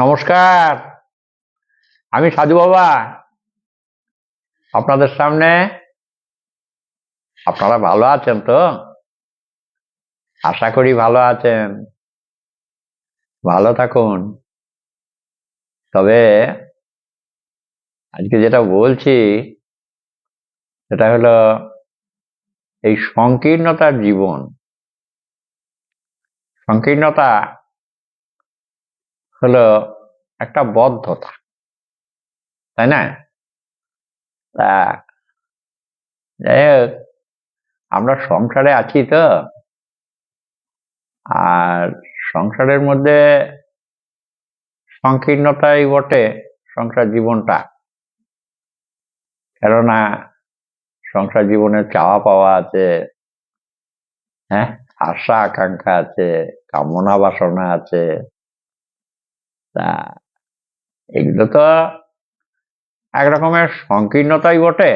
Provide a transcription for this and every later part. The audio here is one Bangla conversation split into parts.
নমস্কার। আমি সাধু বাবা। আপনাদের সামনে আপনারা ভালো আছেন তো? আশা করি ভালো আছেন। ভালো থাকুন। তবে আজকে যেটা বলছি, সেটা হলো এই সংকীর্ণতার জীবন। সংকীর্ণতা হলো একটা বদ্ধতা, তাই না? যাই হোক আমরা সংসারে আছি তো। আর সংসারের মধ্যে সংকীর্ণতাই বটে সংসার জীবনটা। কেননা সংসার জীবনে চাওয়া পাওয়া আছে হ্যাঁ? আশা, আকাঙ্ক্ষা আছে, কামনা, বাসনা আছে তা, এগুলো তো এক রকমের সংকীর্ণতাই বটে।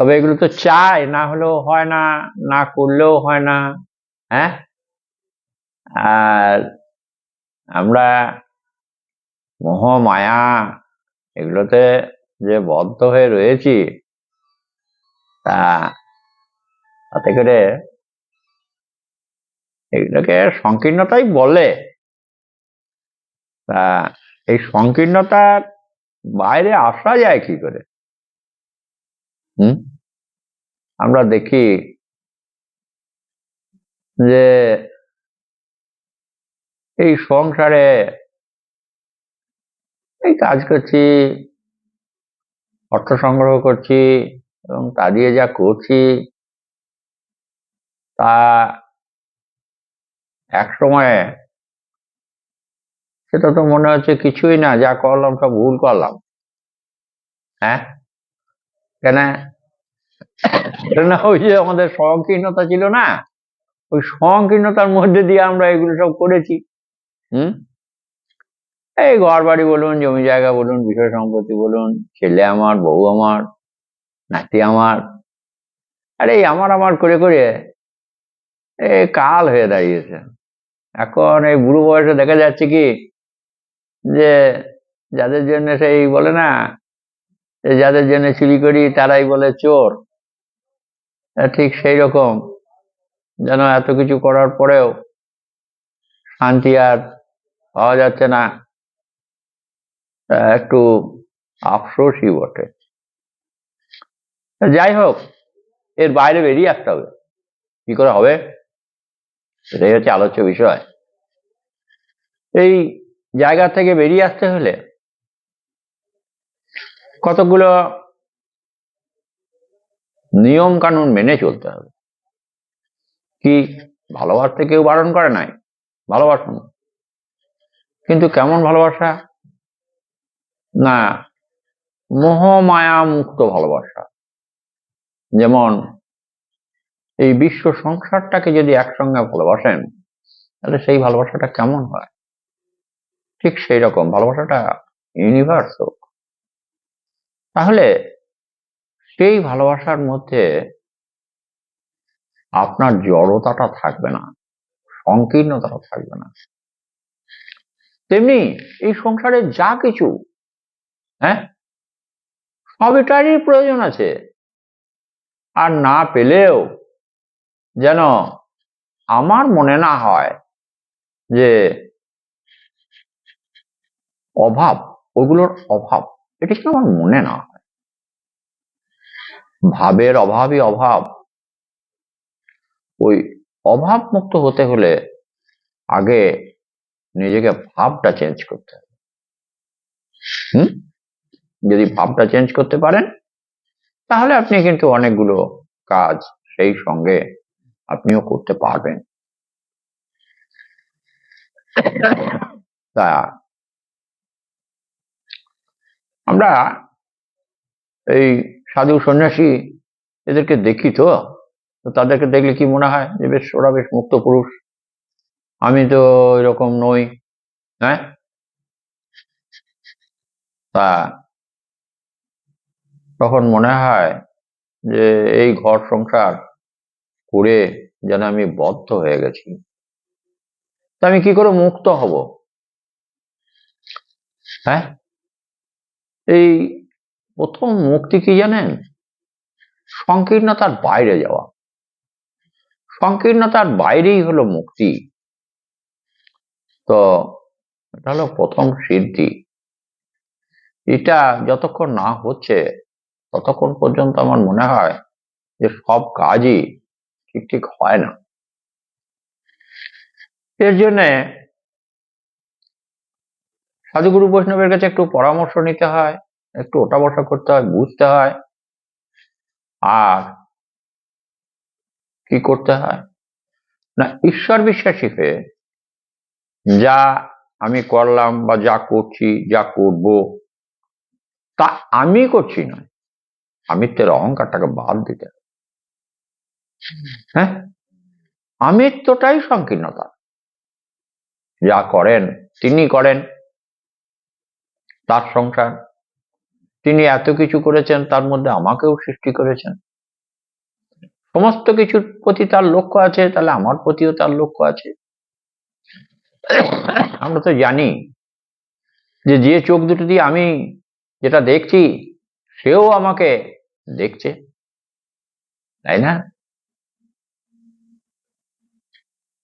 তবে এগুলো তো চায় না হলেও হয় না না করলেও হয় না হ্যাঁ? আর আমরা মোহ মায়া এগুলোতে যে বদ্ধ হয়ে রয়েছি, তা তাতে করে এগুলোকে সংকীর্ণতাই বলে। তা এই সংকীর্ণতার বাইরে আসা যায় কি করে? হুম? আমরা দেখি যে এই সংসারে এই কাজ করছি, অর্থ সংগ্রহ করছি এবং তা দিয়ে যা করছি, তা এক সময়ে সেটা তো মনে হচ্ছে কিছুই না, যা করলাম সব ভুল করলাম। হ্যাঁ? কেন? ওই যে আমাদের সংকীর্ণতা ছিল না? ওই সংকীর্ণতার মধ্যে দিয়ে আমরা এগুলো সব করেছি। হুম? এই ঘর বাড়ি বলুন, জমি জায়গা বলুন, বিষয় সম্পত্তি বলুন, ছেলে আমার, বউ আমার, নাতি আমার, আরে এই আমার আমার করে করে এ কাল হয়ে দাঁড়িয়েছে। এখন এই বুড়ো বয়সে দেখা যাচ্ছে কি যে যাদের জন্য সেই বলে না যাদের জন্য চুরি করি তারাই বলে চোর। ঠিক সেই রকম। যেন এত কিছু করার পরেও শান্তি আর পাওয়া যাচ্ছে না। একটু আফসোসই বটে। যাই হোক, এর বাইরে বেরিয়ে আসতে হবে। কি করে হবে? সেটাই হচ্ছে আলোচ্য বিষয়। এই জায়গা থেকে বেরিয়ে আসতে হলে কতগুলো নিয়ম কানুন মেনে চলতে হবে? কি ভালোবাসতে কেউ বারণ করে নাই? ভালোবাসুন কিন্তু কেমন ভালোবাসা? না মোহ মায়া মুক্ত ভালোবাসা। যেমন, এই বিশ্ব সংসারটাকে যদি একসঙ্গে ভালোবাসেন, তাহলে সেই ভালোবাসাটা কেমন হয়? ঠিক সেই রকম ভালোবাসাটা ইউনিভার্স হোক। তাহলে সেই ভালোবাসার মধ্যে আপনার জড়তাটা থাকবে না, সংকীর্ণতাটা থাকবে না। তেমনি এই সংসারে যা কিছু হ্যাঁ সবটারই প্রয়োজন আছে। আর না পেলেও যেন আমার মনে না হয় যে অভাব, ওগুলোর অভাব, এটা যেন আমার মনে না ভাবের অভাবই অভাব। ওই অভাব মুক্ত হতে হলে আগে নিজেকে ভাবটা চেঞ্জ করতে হবে। হুম? যদি ভাবটা চেঞ্জ করতে পারেন, তাহলে আপনি কিন্তু অনেকগুলো কাজ সেই সঙ্গে আপনিও করতে পারবেন। তা আমরা এই সাধু সন্ন্যাসী এদেরকে দেখি তো তাদেরকে দেখলে কি মনে হয় যে বেশ ওরা বেশ মুক্ত পুরুষ? আমি তো এরকম নই হ্যাঁ? তা তখন মনে হয় যে এই ঘর সংসার করে যেন আমি বদ্ধ হয়ে গেছি। তা আমি কি করে মুক্ত হব? হ্যাঁ? এই প্রথম মুক্তি কি জানেন? সংকীর্ণতার বাইরে যাওয়া। সংকীর্ণতার বাইরেই হলো মুক্তি। তো এটা হলো প্রথম সিদ্ধি। এটা যতক্ষণ না হচ্ছে, ততক্ষণ পর্যন্ত আমার মনে হয় যে সব কাজই ঠিক ঠিক হয় না। এর জন্যে সাধুগুরু বৈষ্ণবের কাছে একটু পরামর্শ নিতে হয়, একটু ওটা বসা করতে হয়, বুঝতে হয়। আর কি করতে হয়? না, ঈশ্বর বিশ্বাসী হয়ে যা আমি করলাম বা যা করছি, যা করব, তা আমি করছি না আমিত্বের অহংকারটাকে বাদ দিতে। হ্যাঁ? আমিত্বটাই সংকীর্ণতা। যা করেন, তিনি করেন। তার সংসার। তিনি এত কিছু করেছেন, তার মধ্যে আমাকেও সৃষ্টি করেছেন। সমস্ত কিছুর প্রতি তার লক্ষ্য আছে, তাহলে আমার প্রতিও তার লক্ষ্য আছে। আমরা তো জানি যে যে চোখ দুটো দিয়ে আমি যেটা দেখছি, সেও আমাকে দেখছে। তাই না?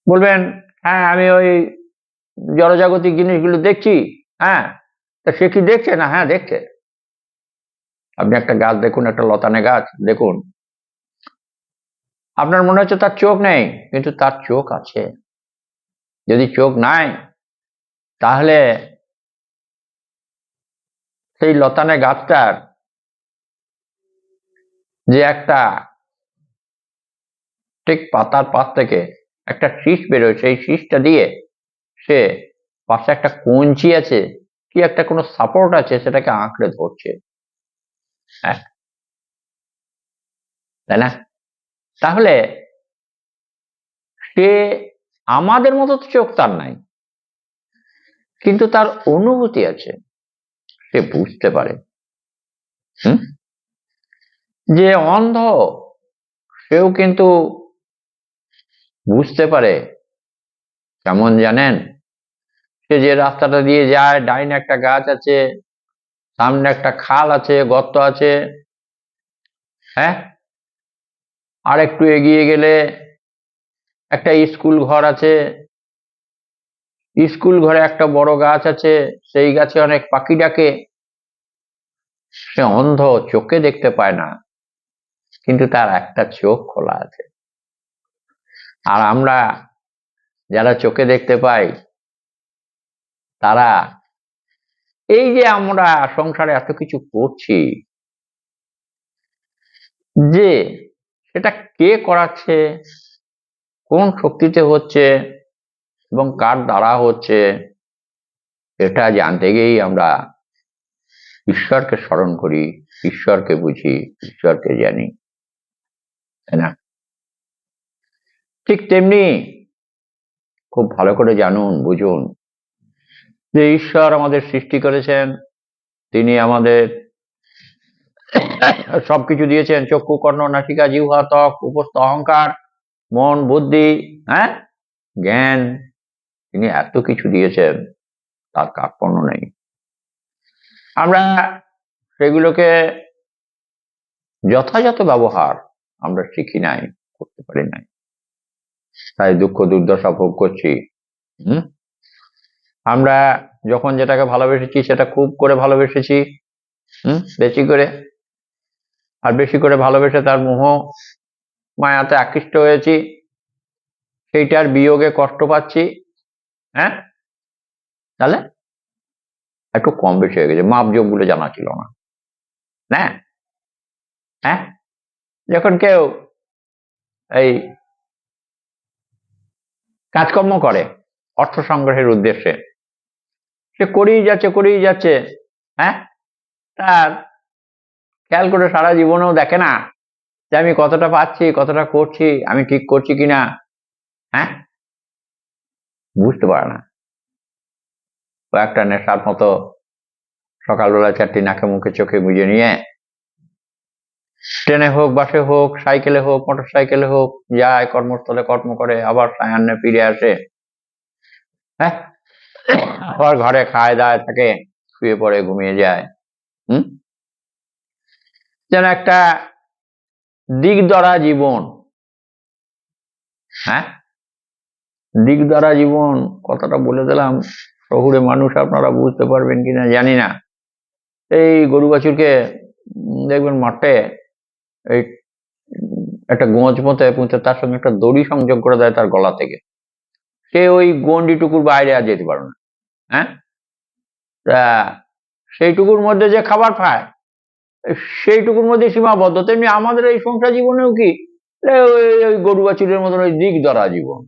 বলবেন হ্যাঁ আমি ওই জড়জাগতিক জিনিসগুলো দেখছি। হ্যাঁ তা সে কি দেখছে? না হ্যাঁ দেখছে। আপনি একটা গাছ দেখুন, একটা লতানে গাছ দেখুন। আপনার মনে হচ্ছে তার চোখ নেই, কিন্তু তার চোখ আছে। যদি চোখ নাই, তাহলে সেই লতানে গাছটার যে একটা ঠিক পাতার পাশ থেকে একটা শীষ বেরোয়, সেই শীষটা দিয়ে সে পাশে একটা কঞ্চি আছে কি একটা কোনো সাপোর্ট আছে সেটাকে আঁকড়ে ধরছে? হ্যাঁ। তাই না? তাহলে সে আমাদের মতো তো চোখ তার নাই। কিন্তু তার অনুভূতি আছে, সে বুঝতে পারে। যে অন্ধ, সেও কিন্তু বুঝতে পারে। কেমন জানেন? যে রাস্তাটা দিয়ে যায়, ডাইনে একটা গাছ আছে, সামনে একটা খাল আছে, গর্ত আছে হ্যাঁ? আর একটু এগিয়ে গেলে একটা স্কুল ঘর আছে। স্কুল ঘরে একটা বড় গাছ আছে, সেই গাছে অনেক পাখি ডাকে। সে অন্ধ চোখে দেখতে পায় না, কিন্তু তার একটা চোখ খোলা আছে। আর আমরা যারা চোখে দেখতে পাই তারা, এই যে আমরা সংসারে এত কিছু করছি, যে সেটা কে করাচ্ছে, কোন শক্তিতে হচ্ছে এবং কার দ্বারা হচ্ছে, এটা জানতে গিয়েই আমরা ঈশ্বরকে স্মরণ করি, ঈশ্বরকে বুঝি, ঈশ্বরকে জানি। তাই না? ঠিক তেমনি খুব ভালো করে জানুন, বুঝুন যে ঈশ্বর আমাদের সৃষ্টি করেছেন, তিনি আমাদের সবকিছু দিয়েছেন, চক্ষু, কর্ণ, নাসিকা, জিহ্বা, ত্বক, উপস্থ অহংকার, মন, বুদ্ধি হ্যাঁ? জ্ঞান, তিনি এত কিছু দিয়েছেন, তার কার্পণ্য নেই। আমরা সেগুলোকে যথাযথ ব্যবহার আমরা শিখি নাই, করতে পারি নাই। তাই দুঃখ, দুর্দশা ভোগ করছি, হুম? আমরা যখন যেটাকে ভালোবেসেছি, সেটা খুব করে ভালোবেসেছি, হুম? বেশি করে। আর বেশি করে ভালোবেসে তার মোহ মায়াতে আকৃষ্ট হয়েছি। সেইটার বিয়োগে কষ্ট পাচ্ছি হ্যাঁ? তাহলে? একটু কম বেশি হয়ে গেছে মাপ যোগগুলো জানা ছিল না। না? হ্যাঁ? যখন কেউ এই কাজকর্ম করে অর্থ সংগ্রহের উদ্দেশ্যে সে করেই যাচ্ছে করেই যাচ্ছে। হ্যাঁ? তার খেয়াল করে সারা জীবনেও দেখে না যে আমি কতটা পাচ্ছি, কতটা করছি, আমি ঠিক করছি কিনা। হ্যাঁ? বুঝতে পারে না। একটা নেশার মতো সকালবেলা চারটি নাকে মুখে চোখে বুঝে নিয়ে ট্রেনে হোক, বাসে হোক, সাইকেলে হোক মোটর সাইকেলে হোক, যায় কর্মস্থলে কর্ম করে, আবার সায়ান্নে ফিরে আসে। হ্যাঁ? আবার ঘরে খায় দায় থাকে, শুয়ে পড়ে, ঘুমিয়ে যায়, হুম? যেন একটা দিগদরা জীবন হ্যাঁ? দিগদরা জীবন, কথাটা বলে দিলাম, শহুরে মানুষ আপনারা বুঝতে পারবেন কিনা জানি না। এই গরু বাছুরকে দেখবেন মাঠে এই, একটা গোঁজ মতে পুঁতে তার সঙ্গে একটা দড়ি সংযোগ করে দেয় তার গলা থেকে। সে ওই গন্ডিটুকুর বাইরে আর যেতে পারে না। হ্যাঁ? সেইটুকুর মধ্যে যে খাবার পায় সেইটুকুর মধ্যে সীমাবদ্ধ। তেমনি আমাদের এই সংসার জীবনেও কি মতন ওই দিক ধরা জীবন।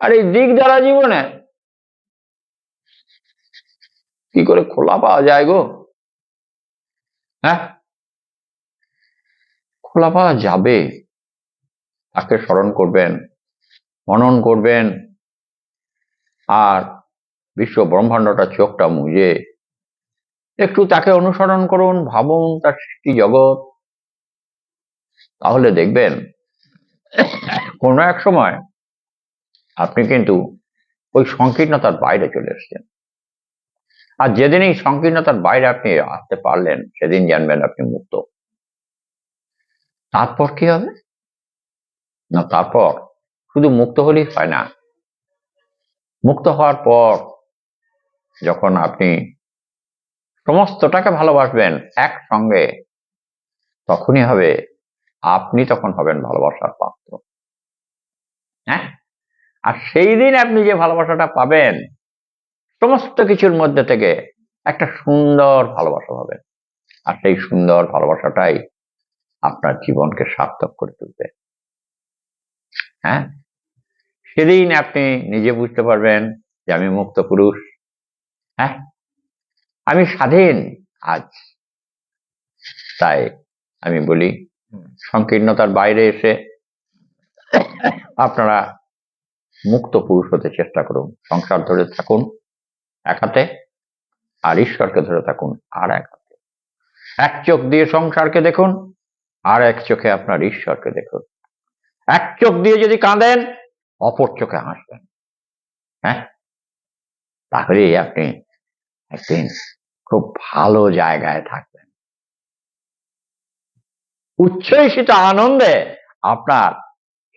আর এই দিক ধরা জীবনে কি করে খোলা পাওয়া যায় গো? হ্যাঁ? খোলা পাওয়া যাবে। তাকে স্মরণ করবেন, মনন করবেন। আর বিশ্ব ব্রহ্মাণ্ডটা চোখটা মুজে। একটু তাকে অনুসরণ করুন, ভাবুন তার সৃষ্টি জগৎ। তাহলে দেখবেন, কোনো এক সময় আপনি কিন্তু ওই সংকীর্ণতার বাইরে চলে এসছেন। আর যেদিন এই সংকীর্ণতার বাইরে আপনি আসতে পারলেন, সেদিন জানবেন আপনি মুক্ত। তারপর কি হবে? না, তারপর শুধু মুক্ত হলেই হয় না। মুক্ত হওয়ার পর যখন আপনি সমস্তটাকে ভালোবাসবেন একসঙ্গে, তখনই হবে আপনি তখন হবেন ভালোবাসার পাত্র। হ্যাঁ? আর সেই দিন আপনি যে ভালোবাসাটা পাবেন, সমস্ত কিছুর মধ্যে থেকে একটা সুন্দর ভালোবাসা পাবেন। আর সেই সুন্দর ভালোবাসাটাই আপনার জীবনকে সার্থক করে তুলবে। হ্যাঁ? সেদিন আপনি নিজে বুঝতে পারবেন যে আমি মুক্ত পুরুষ। হ্যাঁ? আমি স্বাধীন আজ। তাই আমি বলি সংকীর্ণতার বাইরে এসে আপনারা মুক্ত পুরুষ হতে চেষ্টা করুন সংসার ধরে থাকুন এক হাতে আর ঈশ্বরকে ধরে থাকুন আর এক হাতে এক চোখ দিয়ে সংসারকে দেখুন আর এক চোখে আপনার ঈশ্বরকে দেখুন। এক চোখ দিয়ে যদি কাঁদেন অপর চোখে হাসবেন। হ্যাঁ? তাহলেই আপনি একদিন খুব ভালো জায়গায় থাকবেন। উচ্ছ্বসিত আনন্দে আপনার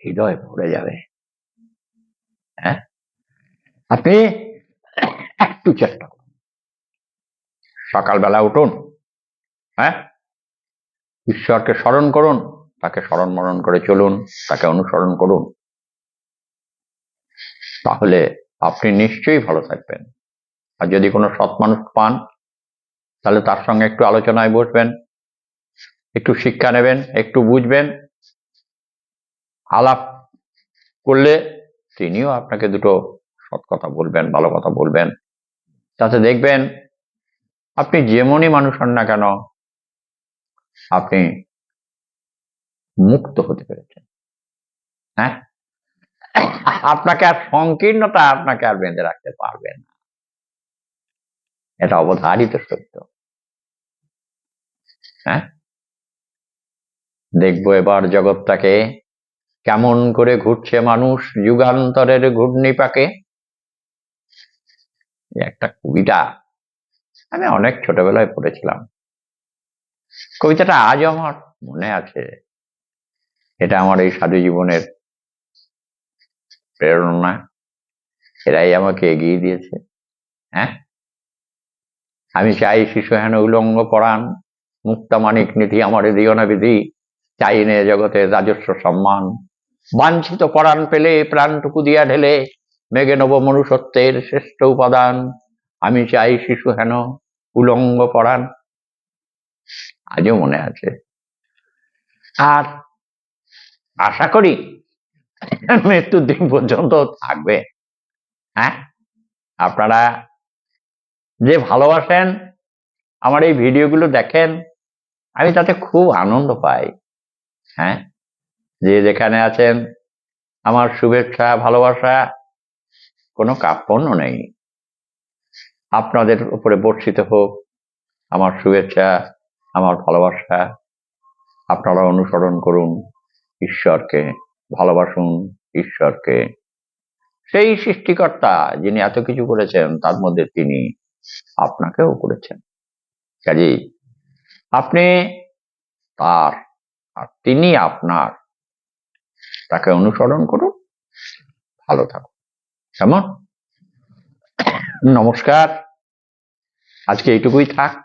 হৃদয় ভরে যাবে। হ্যাঁ? আপনি একটু চেষ্টা করুন। সকালবেলা উঠুন। হ্যাঁ? ঈশ্বরকে স্মরণ করুন, তাকে স্মরণ মরণ করে চলুন, তাকে অনুসরণ করুন। তাহলে আপনি নিশ্চয়ই ভালো থাকবেন। আর যদি কোনো সৎ মানুষ পান, তাহলে তার সঙ্গে একটু আলোচনায় বসবেন, একটু শিক্ষা নেবেন, একটু বুঝবেন। আলাপ করলে তিনিও আপনাকে দুটো সৎ কথা বলবেন, ভালো কথা বলবেন। তাতে দেখবেন, আপনি যেমনই মানুষ হন না কেন, আপনি মুক্ত হতে পেরেছেন। হ্যাঁ? আপনাকে আর সংকীর্ণতা আপনাকে আর বেঁধে রাখতে পারবে না। এটা অবধারিত সত্য। হ্যাঁ? দেখব এবার জগৎটাকে কেমন করে ঘুরছে মানুষ যুগান্তরের ঘূর্ণিপাকে। একটা কবিতা আমি অনেক ছোটবেলায় পড়েছিলাম। কবিতাটা আজ আমার মনে আছে। এটা আমার এই সাধু জীবনের প্রেরণা। এরাই আমাকে এগিয়ে দিয়েছে। হ্যাঁ? আমি চাই শিশু হেন উলঙ্গ পরাণ মুক্তামানিক নিধি আমার দিও না বিধি চাই নে জগতে রাজস্ব সম্মান। বাঞ্ছিত পরাণ পেলে প্রাণটুকু দিয়া ঢেলে মেঘে নব মনুষ্যত্বের শ্রেষ্ঠ উপাদান। আমি চাই শিশু হেন উলঙ্গ পরাণ। আজও মনে আছে। আর আশা করি মৃত্যুর দিন পর্যন্ত থাকবে। হ্যাঁ? আপনারা যে ভালোবাসেন, আমার এই ভিডিওগুলো দেখেন, আমি তাতে খুব আনন্দ পাই। হ্যাঁ? যে যেখানে আছেন, আমার শুভেচ্ছা, ভালোবাসা, কোনো কাপ্পন্য নেই। আপনাদের উপরে বর্ষিত হোক, আমার শুভেচ্ছা, আমার ভালোবাসা, আপনারা অনুসরণ করুন ঈশ্বরকে, ভালোবাসুন ঈশ্বরকে। সেই সৃষ্টিকর্তা যিনি এত কিছু করেছেন, তার মধ্যে তিনি আপনাকেও করেছেন। কাজেই আপনি তার আর তিনি আপনার তাকে অনুসরণ করুন, ভালো থাকুন। কেমন? নমস্কার। আজকে এইটুকুই থাক।